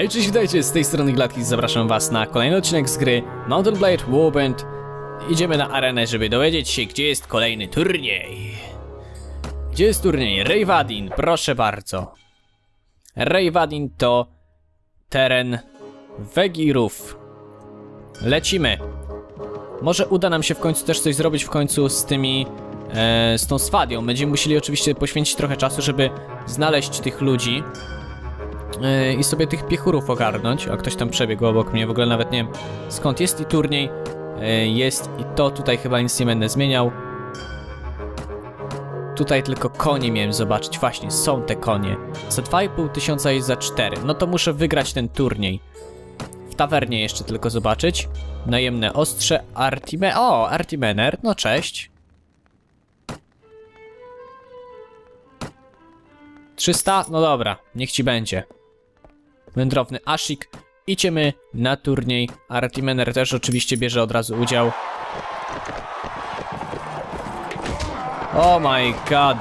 Hej, cześć, witajcie, z tej strony Gladkis, zapraszam was na kolejny odcinek z gry Mountain Blade Warband. Idziemy na arenę, żeby dowiedzieć się, gdzie jest kolejny turniej. Gdzie jest turniej? Rejwadin, proszę bardzo. Rejwadin to teren Wegirów. Lecimy. Może uda nam się w końcu też coś zrobić w końcu z tymi, e, z tą swadią. Będziemy musieli oczywiście poświęcić trochę czasu, żeby znaleźć tych ludzi. Yy, i sobie tych piechurów ogarnąć. A ktoś tam przebiegł obok mnie, w ogóle nawet nie wiem skąd jest i turniej. Yy, jest i to tutaj chyba nic nie będę zmieniał. Tutaj tylko konie miałem zobaczyć. Właśnie, są te konie. Za 2,5 tysiąca jest za 4. No to muszę wygrać ten turniej. W tawernie jeszcze tylko zobaczyć. Najemne ostrze Artime... O, Artimener, no cześć. 300? No dobra, niech ci będzie. Wędrowny Ashik. Idziemy na turniej. Artimener też oczywiście bierze od razu udział. Oh my god.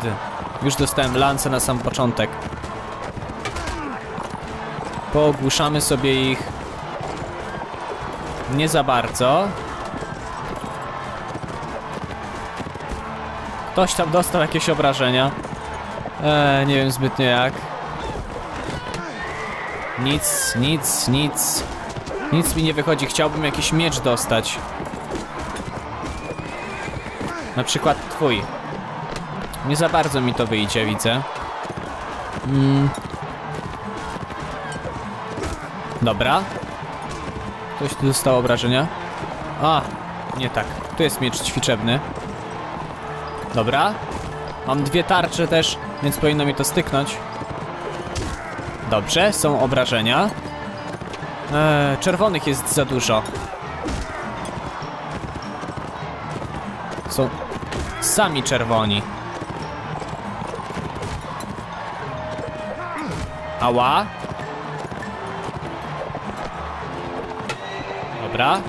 Już dostałem lancę na sam początek. Poogłuszamy sobie ich. Nie za bardzo. Ktoś tam dostał jakieś obrażenia. Eee, nie wiem zbytnio jak. Nic, nic, nic. Nic mi nie wychodzi. Chciałbym jakiś miecz dostać. Na przykład twój. Nie za bardzo mi to wyjdzie, widzę. Mm. Dobra. Ktoś tu dostał obrażenia? A, nie tak. Tu jest miecz ćwiczebny. Dobra. Mam dwie tarcze też, więc powinno mi to styknąć. Dobrze, są obrażenia. Eee, czerwonych jest za dużo. Są sami czerwoni. Ała. Dobra.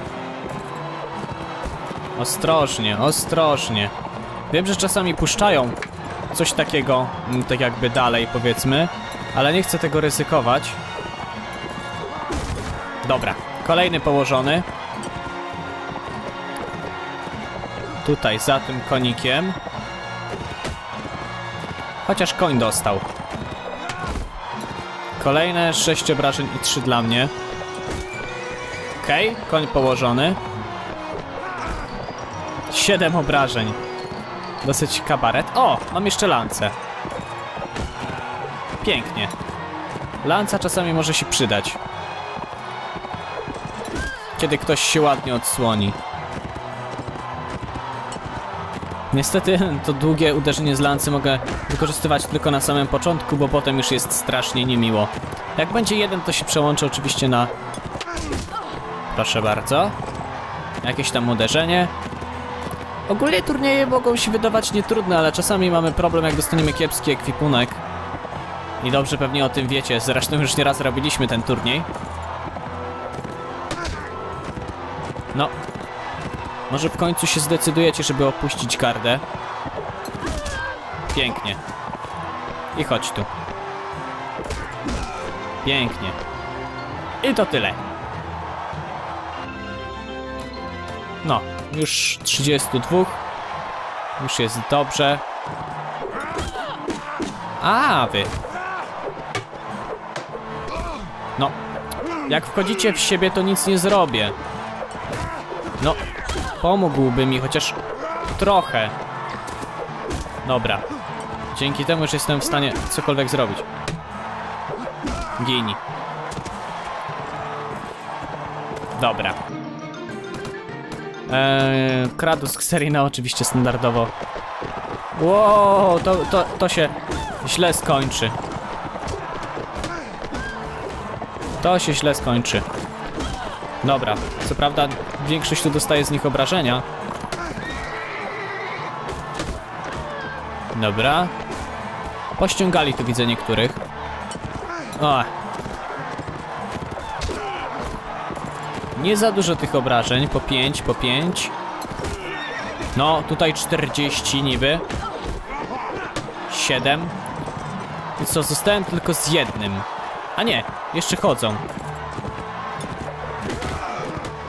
Ostrożnie, ostrożnie. Wiem, że czasami puszczają coś takiego, mm, tak jakby dalej powiedzmy, ale nie chcę tego ryzykować. Dobra, kolejny położony. Tutaj, za tym konikiem. Chociaż koń dostał. Kolejne 6 obrażeń i 3 dla mnie. Okej, okay, koń położony. 7 obrażeń. Dosyć kabaret. O, mam jeszcze lancę. Pięknie. Lanca czasami może się przydać. Kiedy ktoś się ładnie odsłoni. Niestety to długie uderzenie z lancy mogę wykorzystywać tylko na samym początku, bo potem już jest strasznie niemiło. Jak będzie jeden, to się przełączę oczywiście na... Proszę bardzo. Jakieś tam uderzenie. Ogólnie turnieje mogą się wydawać nietrudne, ale czasami mamy problem, jak dostaniemy kiepski ekwipunek. I dobrze pewnie o tym wiecie, zresztą już nieraz robiliśmy ten turniej. No. Może w końcu się zdecydujecie, żeby opuścić gardę. Pięknie. I chodź tu. Pięknie. I to tyle. No, już 32. Już jest dobrze. A, wy. Jak wchodzicie w siebie, to nic nie zrobię. No. Pomógłby mi chociaż trochę. Dobra. Dzięki temu już jestem w stanie cokolwiek zrobić. Gini. Dobra. Eee, Kratos Xerina oczywiście standardowo. Wow, to, to, to się źle skończy. To się źle skończy. Dobra, co prawda większość tu dostaje z nich obrażenia. Dobra. Pościągali tu widzę niektórych. O. Nie za dużo tych obrażeń, po 5, po 5. No, tutaj 40 niby. 7. I co, zostałem tylko z jednym. A nie, jeszcze chodzą.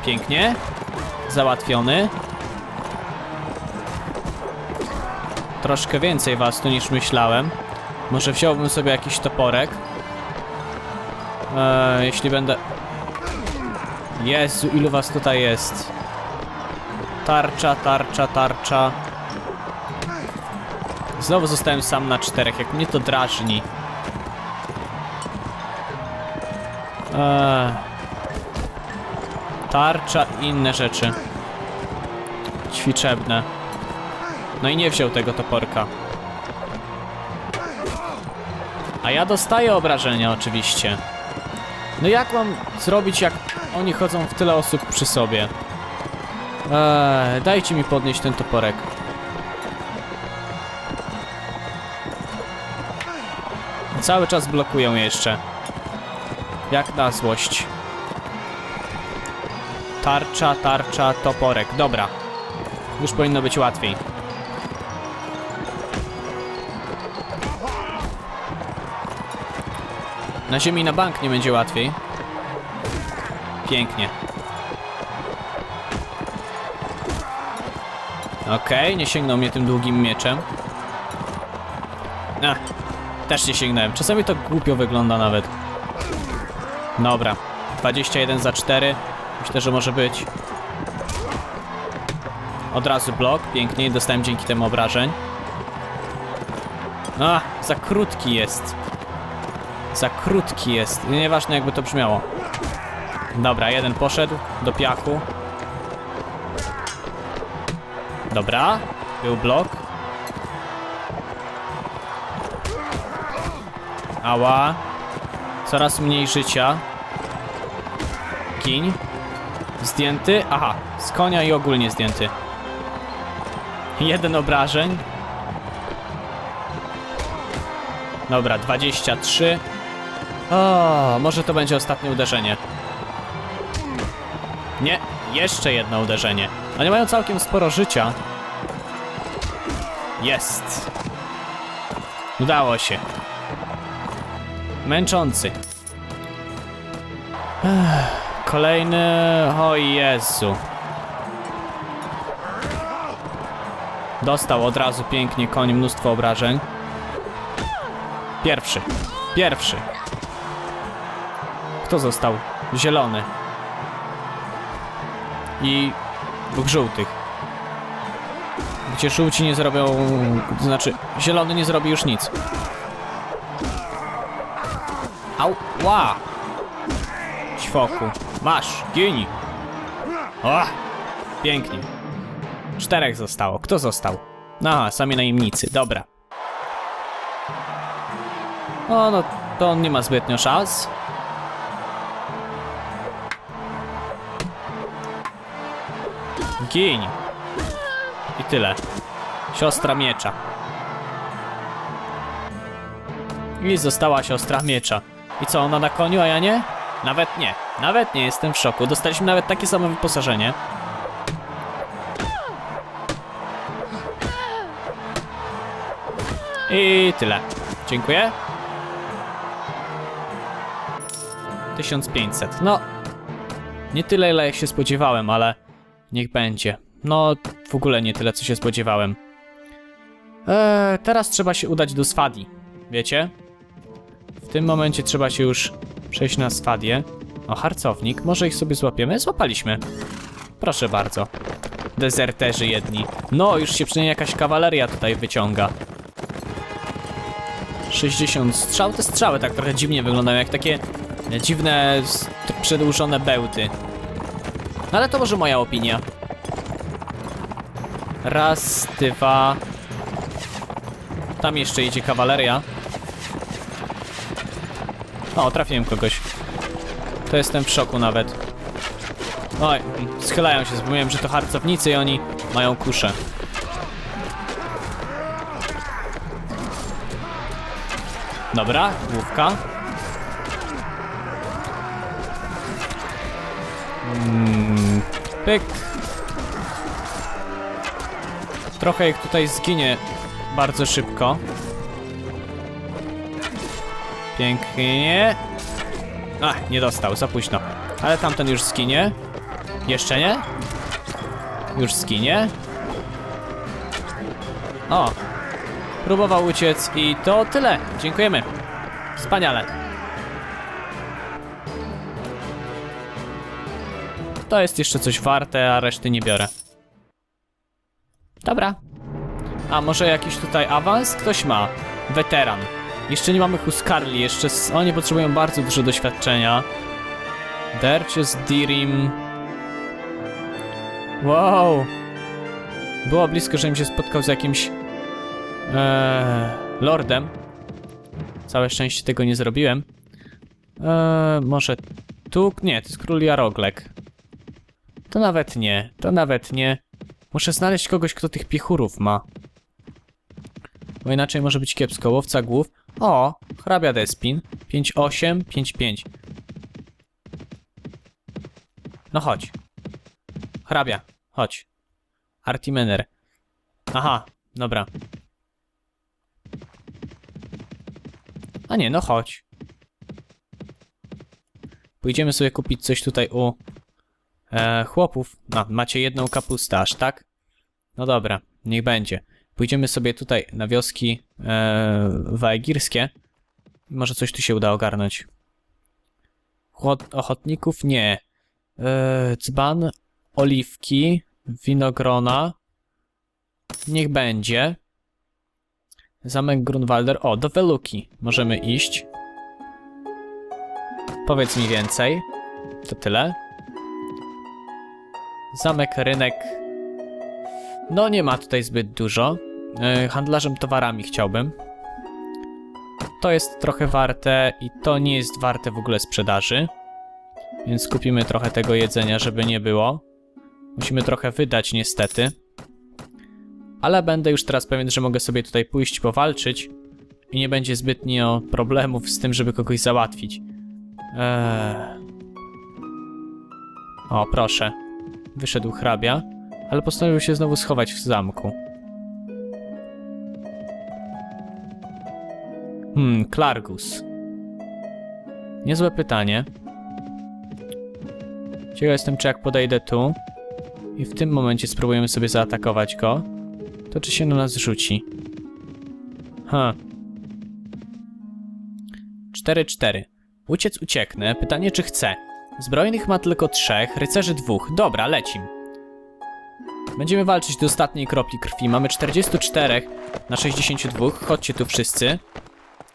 Pięknie. Załatwiony. Troszkę więcej was tu niż myślałem. Może wziąłbym sobie jakiś toporek. Eee, jeśli będę... Jezu, ilu was tutaj jest? Tarcza, tarcza, tarcza. Znowu zostałem sam na czterech, jak mnie to drażni. Eee, tarcza i inne rzeczy. Ćwiczebne. No i nie wziął tego toporka. A ja dostaję obrażenia oczywiście. No jak mam zrobić, jak oni chodzą w tyle osób przy sobie? Eee, dajcie mi podnieść ten toporek. Cały czas blokują jeszcze. Jak na złość. Tarcza, tarcza, toporek. Dobra. Już powinno być łatwiej. Na ziemi na bank nie będzie łatwiej. Pięknie. Okej, nie sięgnął mnie tym długim mieczem. A, też nie sięgnąłem. Czasami to głupio wygląda nawet. Dobra. 21 za 4. Myślę, że może być. Od razu blok. Pięknie. Dostałem dzięki temu obrażeń. A, za krótki jest. Za krótki jest. Nieważne jakby to brzmiało. Dobra, jeden poszedł do piachu. Dobra, był blok. Ała. Coraz mniej życia. Kiń. Zdjęty. Aha, z konia i ogólnie zdjęty. Jeden obrażeń. Dobra, 23. O, może to będzie ostatnie uderzenie. Nie, jeszcze jedno uderzenie. Oni mają całkiem sporo życia. Jest. Udało się. Męczący. Kolejny... O Jezu. Dostał od razu pięknie koń mnóstwo obrażeń. Pierwszy. Pierwszy. Kto został? Zielony. I dwóch żółtych. Gdzie żółci nie zrobią... Znaczy, zielony nie zrobi już nic. Au, ła! Ćwoku. Masz, gini. O! Pięknie. Czterech zostało. Kto został? Aha, sami najemnicy. Dobra. O, no to on nie ma zbytnio szans. Gin. I tyle. Siostra miecza. I została siostra miecza. I co, ona na koniu, a ja nie? Nawet nie. Nawet nie, jestem w szoku. Dostaliśmy nawet takie samo wyposażenie. I tyle. Dziękuję. 1500. No, nie tyle, ile się spodziewałem, ale niech będzie. No, w ogóle nie tyle, co się spodziewałem. Eee, teraz trzeba się udać do Swadi. Wiecie? W tym momencie trzeba się już przejść na Swadię. O, harcownik. Może ich sobie złapiemy? Złapaliśmy. Proszę bardzo. Dezerterzy jedni. No, już się przynajmniej jakaś kawaleria tutaj wyciąga. 60 strzał. Te strzały tak trochę dziwnie wyglądają, jak takie dziwne, przedłużone bełty. No ale to może moja opinia. Raz, dwa. Tam jeszcze idzie kawaleria. O, trafiłem kogoś. To jestem w szoku nawet. Oj, schylają się, zapomniałem, że to harcownicy i oni mają kusze. Dobra, główka. Mm, pyk. Trochę ich tutaj zginie bardzo szybko. Pięknie. Ach, nie dostał, za późno. Ale tamten już zginie. Jeszcze nie? Już skinie? O! Próbował uciec i to tyle. Dziękujemy. Wspaniale. To jest jeszcze coś warte, a reszty nie biorę. Dobra. A może jakiś tutaj awans? Ktoś ma. Weteran. Jeszcze nie mamy Huskarli, jeszcze oni potrzebują bardzo dużo doświadczenia. Derches Dirim. Wow. Było blisko, żebym się spotkał z jakimś eee, lordem. Całe szczęście tego nie zrobiłem. Eee, może tu? Nie, to jest król Jaroglek. To nawet nie, to nawet nie. Muszę znaleźć kogoś, kto tych piechurów ma. Bo inaczej może być kiepsko. Łowca głów. O, hrabia Despin. 5-8, 5-5. No chodź. Hrabia, chodź. Artimener. Aha, dobra. A nie, no chodź. Pójdziemy sobie kupić coś tutaj u e, chłopów. No, macie jedną kapustę, aż tak? No dobra, niech będzie. Pójdziemy sobie tutaj na wioski e, wajgirskie. Może coś tu się uda ogarnąć. Chłod ochotników? Nie. E, dzban, oliwki, winogrona. Niech będzie. Zamek Grunwalder. O, do Weluki możemy iść. Powiedz mi więcej. To tyle. Zamek, rynek. No nie ma tutaj zbyt dużo. E, handlarzem towarami chciałbym. To jest trochę warte i to nie jest warte w ogóle sprzedaży. Więc kupimy trochę tego jedzenia, żeby nie było. Musimy trochę wydać niestety. Ale będę już teraz pewien, że mogę sobie tutaj pójść powalczyć i nie będzie zbytnio problemów z tym, żeby kogoś załatwić. Eee... O, proszę. Wyszedł hrabia, ale postanowił się znowu schować w zamku. Hmm, Klargus. Niezłe pytanie. Ciekaw jestem, czy jak podejdę tu i w tym momencie spróbujemy sobie zaatakować go, to czy się na nas rzuci? Ha. 4-4. Uciec ucieknę. Pytanie, czy chcę. Zbrojnych ma tylko trzech, rycerzy dwóch. Dobra, lecim. Będziemy walczyć do ostatniej kropli krwi. Mamy 44 na 62. Chodźcie tu wszyscy.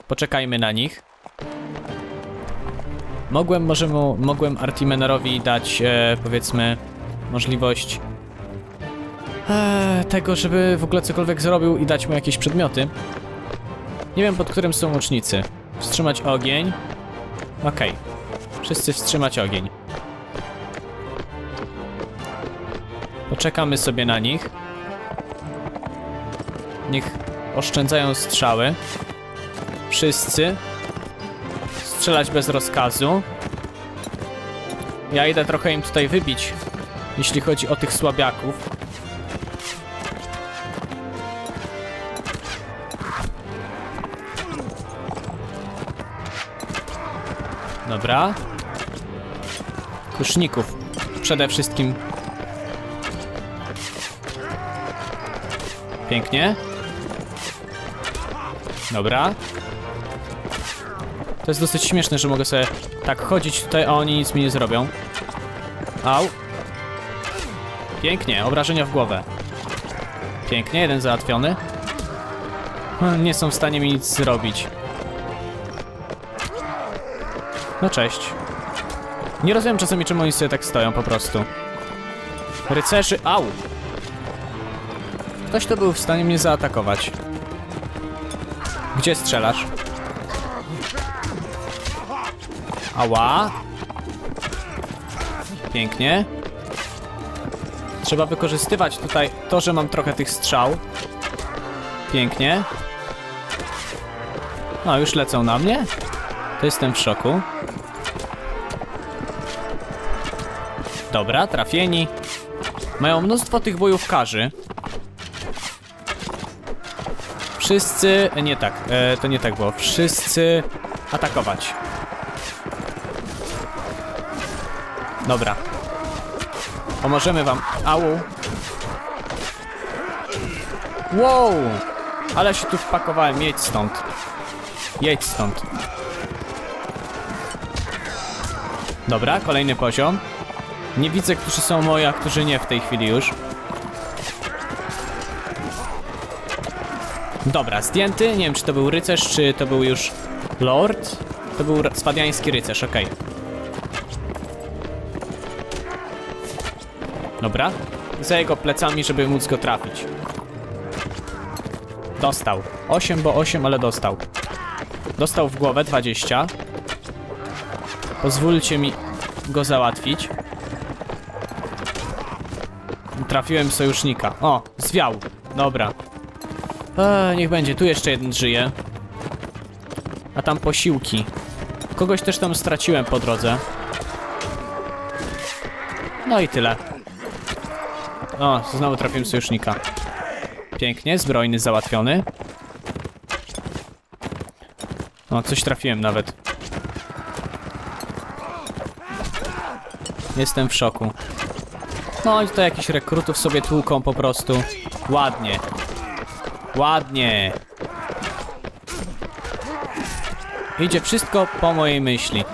Poczekajmy na nich. Mogłem, może mu, mogłem Artimenerowi dać, e, powiedzmy, możliwość e, tego, żeby w ogóle cokolwiek zrobił i dać mu jakieś przedmioty. Nie wiem, pod którym są łucznicy. Wstrzymać ogień. Okej. Wszyscy wstrzymać ogień. Poczekamy sobie na nich. Niech oszczędzają strzały. Wszyscy. Strzelać bez rozkazu. Ja idę trochę im tutaj wybić, jeśli chodzi o tych słabiaków. Dobra. Kuszników. Przede wszystkim. Pięknie. Dobra. To jest dosyć śmieszne, że mogę sobie tak chodzić tutaj, a oni nic mi nie zrobią. Au. Pięknie, obrażenia w głowę. Pięknie, jeden załatwiony. Nie są w stanie mi nic zrobić. No cześć. Nie rozumiem czasami, czemu oni sobie tak stoją po prostu. Rycerzy, au! Ktoś to był w stanie mnie zaatakować. Gdzie strzelasz? Ała! Pięknie. Trzeba wykorzystywać tutaj to, że mam trochę tych strzał. Pięknie. No, już lecą na mnie? To jestem w szoku. Dobra, trafieni. Mają mnóstwo tych bojówkarzy. Wszyscy... Nie tak, e, to nie tak było. Wszyscy atakować. Dobra. Pomożemy wam. Au. Wow! Ale się tu wpakowałem. Jedź stąd. Jedź stąd. Dobra, kolejny poziom. Nie widzę, którzy są moi, a którzy nie w tej chwili już. Dobra, zdjęty. Nie wiem, czy to był rycerz, czy to był już lord. To był swadiański rycerz, okej. Dobra. Za jego plecami, żeby móc go trafić. Dostał. 8, bo 8, ale dostał. Dostał w głowę 20. Pozwólcie mi go załatwić. Trafiłem sojusznika. O, zwiał. Dobra. Eee, niech będzie. Tu jeszcze jeden żyje. A tam posiłki. Kogoś też tam straciłem po drodze. No i tyle. O, znowu trafiłem sojusznika. Pięknie, zbrojny załatwiony. O, coś trafiłem nawet. Jestem w szoku. No i tutaj jakichś rekrutów sobie tłuką po prostu. Ładnie. Ładnie. Idzie wszystko po mojej myśli.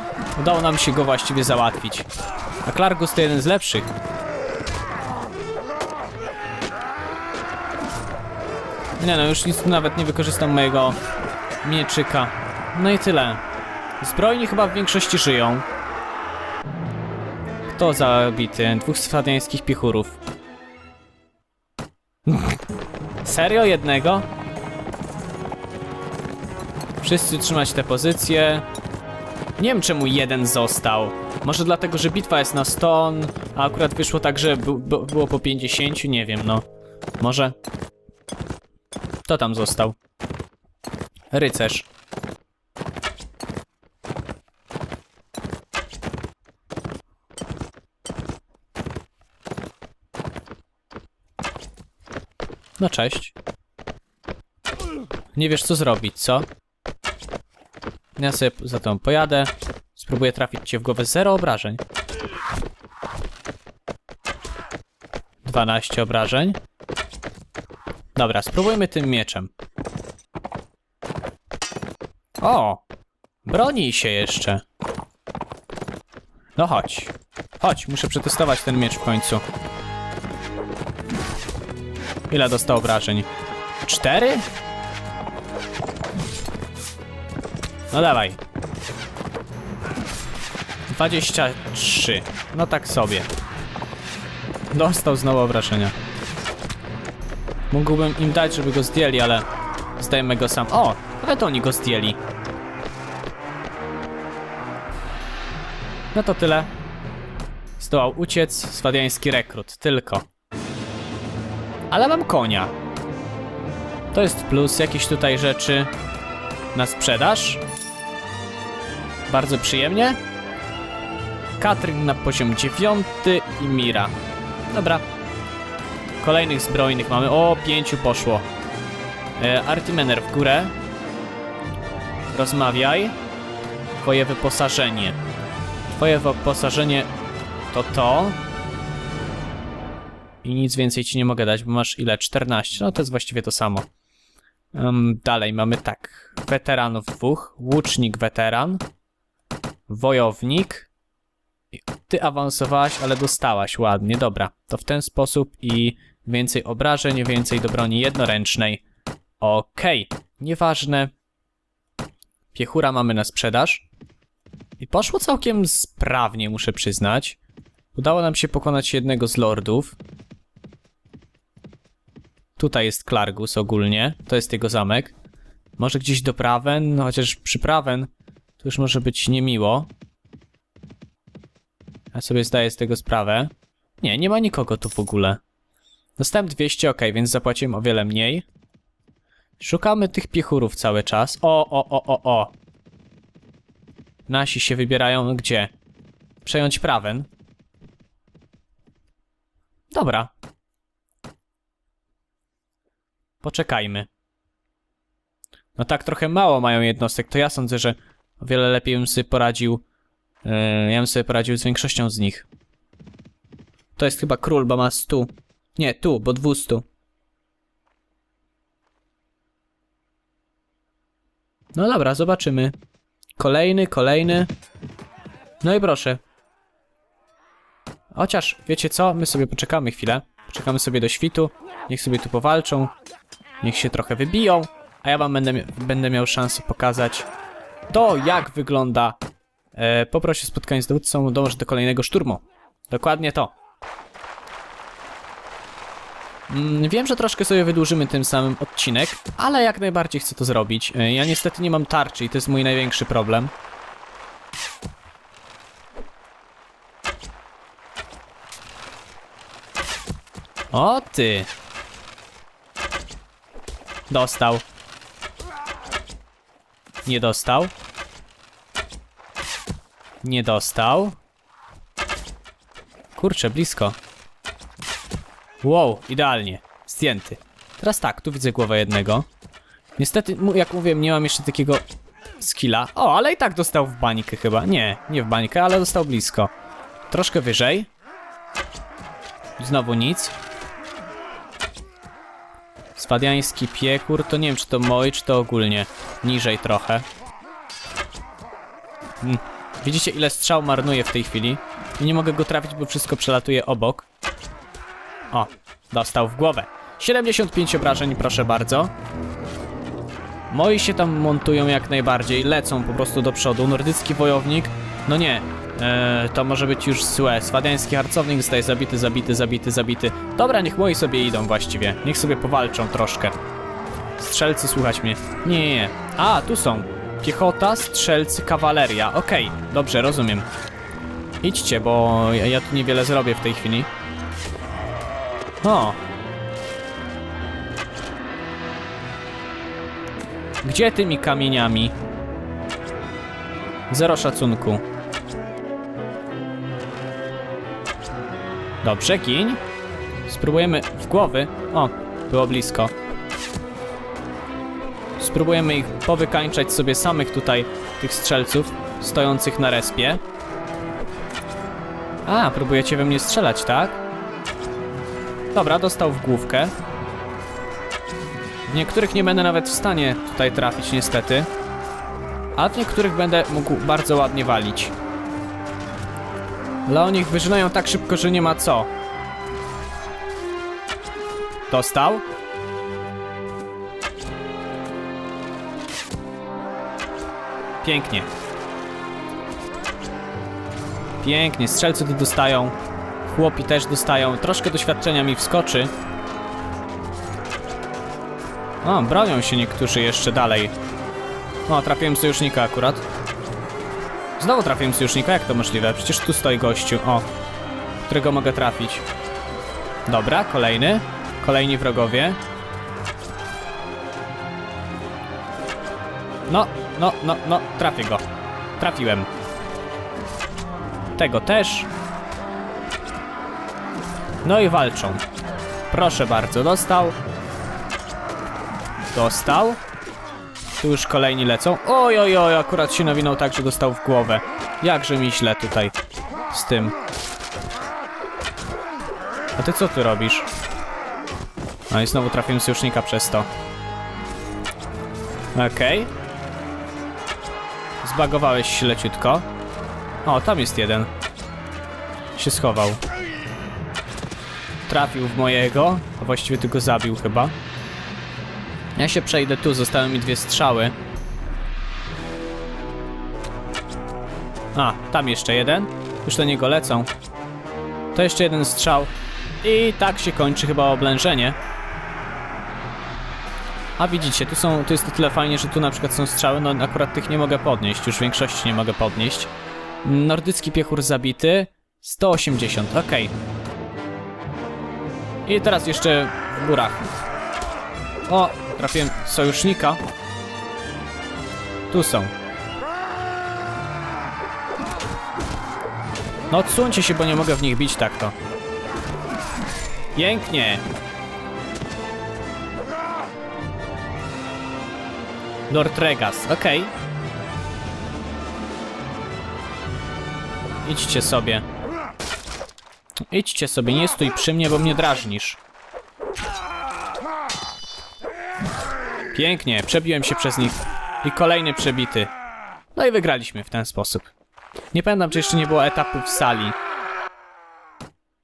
Udało nam się go właściwie załatwić. A Klargus to jeden z lepszych. Nie no, już nic nawet nie wykorzystam mojego mieczyka. No i tyle. Zbrojni chyba w większości żyją. Kto zabity? Dwóch swadeńskich piechurów. Serio? Jednego? Wszyscy trzymać te pozycje. Nie wiem czemu jeden został. Może dlatego, że bitwa jest na 100, a akurat wyszło tak, że było po 50, nie wiem, no. Może. Kto tam został? Rycerz. No cześć. Nie wiesz co zrobić, co? Ja sobie za tą pojadę. Spróbuję trafić cię w głowę. Zero obrażeń. 12 obrażeń. Dobra, spróbujmy tym mieczem. O! Broni się jeszcze. No chodź. Chodź, muszę przetestować ten miecz w końcu. Ile dostał obrażeń? Cztery? No dawaj. 23. No tak sobie. Dostał znowu obrażenia. Mógłbym im dać, żeby go zdjęli, ale zdajemy go sam. O! Nawet oni go zdjęli. No to tyle. Zdołał uciec swadiański rekrut. Tylko. Ale mam konia. To jest plus. Jakieś tutaj rzeczy na sprzedaż. Bardzo przyjemnie. Katrin na poziom 9 i Mira. Dobra. Kolejnych zbrojnych mamy. O, pięciu poszło. E, Artimener w górę. Rozmawiaj. Twoje wyposażenie. Twoje wyposażenie to to. I nic więcej ci nie mogę dać, bo masz ile? 14. No to jest właściwie to samo. Em, dalej mamy tak. Weteranów dwóch. Łucznik weteran. Wojownik. Ty awansowałaś, ale dostałaś ładnie. Dobra, to w ten sposób i więcej obrażeń, więcej do broni jednoręcznej. Okej, nieważne. Piechura mamy na sprzedaż. I poszło całkiem sprawnie, muszę przyznać. Udało nam się pokonać jednego z lordów. Tutaj jest Klargus ogólnie. To jest jego zamek. Może gdzieś do Prawen, no chociaż przy Prawen to już może być niemiło. Ja sobie zdaję z tego sprawę. Nie, nie ma nikogo tu w ogóle. Dostałem 200, ok, więc zapłaciłem o wiele mniej. Szukamy tych piechurów cały czas. O, o, o, o, o. Nasi się wybierają gdzie? Przejąć Prawen. Dobra. Poczekajmy. No tak trochę mało mają jednostek, to ja sądzę, że o wiele lepiej bym sobie poradził. Yy, ja bym sobie poradził z większością z nich. To jest chyba król, bo ma 100. Nie, tu, bo 200. No dobra, zobaczymy. Kolejny, kolejny. No i proszę. Chociaż, wiecie co? My sobie poczekamy chwilę. Poczekamy sobie do świtu. Niech sobie tu powalczą. Niech się trochę wybiją. A ja wam będę, będę miał szansę pokazać to, jak wygląda. E, poproszę spotkanie z dowódcą. Dążę do kolejnego szturmu. Dokładnie to. Mm, Wiem, że troszkę sobie wydłużymy tym samym odcinek, ale jak najbardziej chcę to zrobić. E, Ja niestety nie mam tarczy i to jest mój największy problem. O ty! Dostał. Nie dostał. Nie dostał. Kurczę, blisko. Wow, idealnie. Zdjęty. Teraz tak, tu widzę głowę jednego. Niestety, jak mówiłem, nie mam jeszcze takiego skilla. O, ale i tak dostał w bańkę chyba. Nie, nie w bańkę, ale dostał blisko. Troszkę wyżej. Znowu nic. Swadiański piekór, to nie wiem czy to moi, czy to ogólnie. Niżej trochę. Mm. Widzicie ile strzał marnuję w tej chwili? I nie mogę go trafić, bo wszystko przelatuje obok. O, dostał w głowę. 75 obrażeń, proszę bardzo. Moi się tam montują jak najbardziej, lecą po prostu do przodu. Nordycki wojownik, no nie, e, to może być już złe. Swadeński harcownik zostaje zabity, zabity, zabity, zabity. Dobra, niech moi sobie idą właściwie. Niech sobie powalczą troszkę. Strzelcy, słuchać mnie. Nie, nie, nie. A, tu są. Piechota, strzelcy, kawaleria. Okej, dobrze, rozumiem. Idźcie, bo ja, ja tu niewiele zrobię w tej chwili. O. Gdzie tymi kamieniami? Zero szacunku. Dobrze, gin. Spróbujemy w głowy. O, było blisko. Spróbujemy ich powykańczać sobie samych tutaj, tych strzelców, stojących na respie. A, próbujecie we mnie strzelać, tak? Dobra, dostał w główkę. W niektórych nie będę nawet w stanie tutaj trafić, niestety. A w niektórych będę mógł bardzo ładnie walić. Ale oni ich wyżynają tak szybko, że nie ma co. Dostał. Pięknie. Pięknie, strzelcy tu dostają. Chłopi też dostają. Troszkę doświadczenia mi wskoczy. O, bronią się niektórzy jeszcze dalej. O, trafiłem sojusznika akurat. Znowu trafiłem sojusznika, jak to możliwe? Przecież tu stoi gościu, o. Którego mogę trafić. Dobra, kolejny. Kolejni wrogowie. No, no, no, no, trafię go. Trafiłem. Tego też. No i walczą. Proszę bardzo, dostał. Dostał. Tu już kolejni lecą. Oj, oj, oj, akurat się nawinął tak, że dostał w głowę. Jakże mi źle tutaj z tym. A ty co tu robisz? No i znowu trafiłem sojusznika przez to. Okej. Zbagowałeś się leciutko. O, tam jest jeden. Się schował. Trafił w mojego, a właściwie tylko zabił chyba. Ja się przejdę tu, zostały mi dwie strzały. A, tam jeszcze jeden. Już do niego lecą. To jeszcze jeden strzał. I tak się kończy chyba oblężenie. A widzicie, tu są, tu jest to tyle fajnie, że tu na przykład są strzały, no akurat tych nie mogę podnieść, już w większości nie mogę podnieść. Nordycki piechur zabity. 180, okej. I teraz jeszcze w górach. O, trafiłem sojusznika. Tu są. No odsuńcie się, bo nie mogę w nich bić tak to. Pięknie. Lord Regas, okej. Idźcie sobie. Idźcie sobie, nie stój przy mnie, bo mnie drażnisz. Pięknie, przebiłem się przez nich. I kolejny przebity. No i wygraliśmy w ten sposób. Nie pamiętam, czy jeszcze nie było etapu w sali.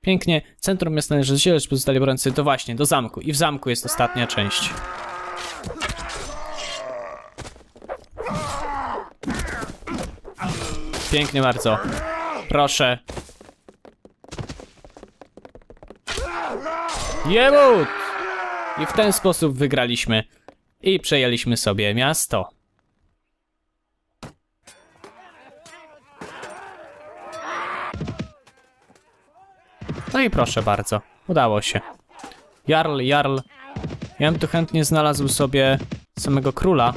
Pięknie, centrum miasta należy siebie, pozostali obrońcy to właśnie, do zamku. I w zamku jest ostatnia część. Pięknie bardzo. Proszę. Jebut! I w ten sposób wygraliśmy. I przejęliśmy sobie miasto. No i proszę bardzo, udało się. Jarl, Jarl. Ja bym tu chętnie znalazł sobie samego króla.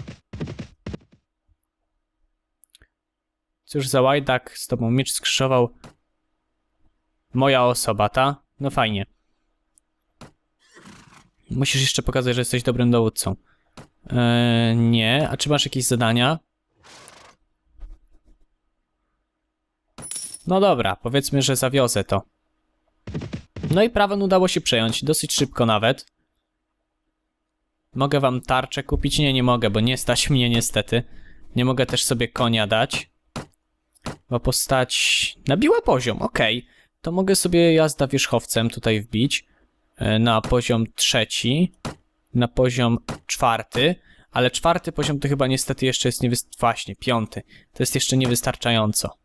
Cóż za łajdak z tobą miecz skrzyżował. Moja osoba, ta? No fajnie. Musisz jeszcze pokazać, że jesteś dobrym dowódcą. Eee, nie. A czy masz jakieś zadania? No dobra, powiedzmy, że zawiozę to. No i prawem udało się przejąć, dosyć szybko nawet. Mogę wam tarczę kupić? Nie, nie mogę, bo nie stać mnie niestety. Nie mogę też sobie konia dać. Bo postać nabiła poziom, okej. To mogę sobie jazda wierzchowcem tutaj wbić. E, Na poziom trzeci. Na poziom czwarty. Ale czwarty poziom to chyba niestety jeszcze jest niewystarczająco. Właśnie, piąty. To jest jeszcze niewystarczająco.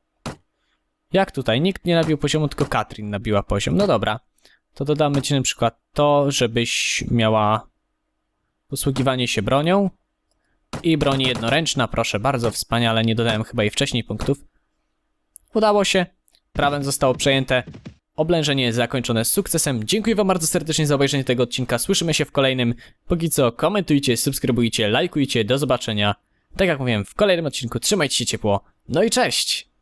Jak tutaj? Nikt nie nabił poziomu, tylko Katrin nabiła poziom. No dobra. To dodamy ci na przykład to, żebyś miała posługiwanie się bronią. I broń jednoręczna, proszę bardzo, wspaniale. Nie dodałem chyba jej wcześniej punktów. Udało się. Prawem zostało przejęte. Oblężenie zakończone z sukcesem. Dziękuję wam bardzo serdecznie za obejrzenie tego odcinka. Słyszymy się w kolejnym. Póki co komentujcie, subskrybujcie, lajkujcie. Do zobaczenia. Tak jak mówiłem, w kolejnym odcinku. Trzymajcie się ciepło. No i cześć!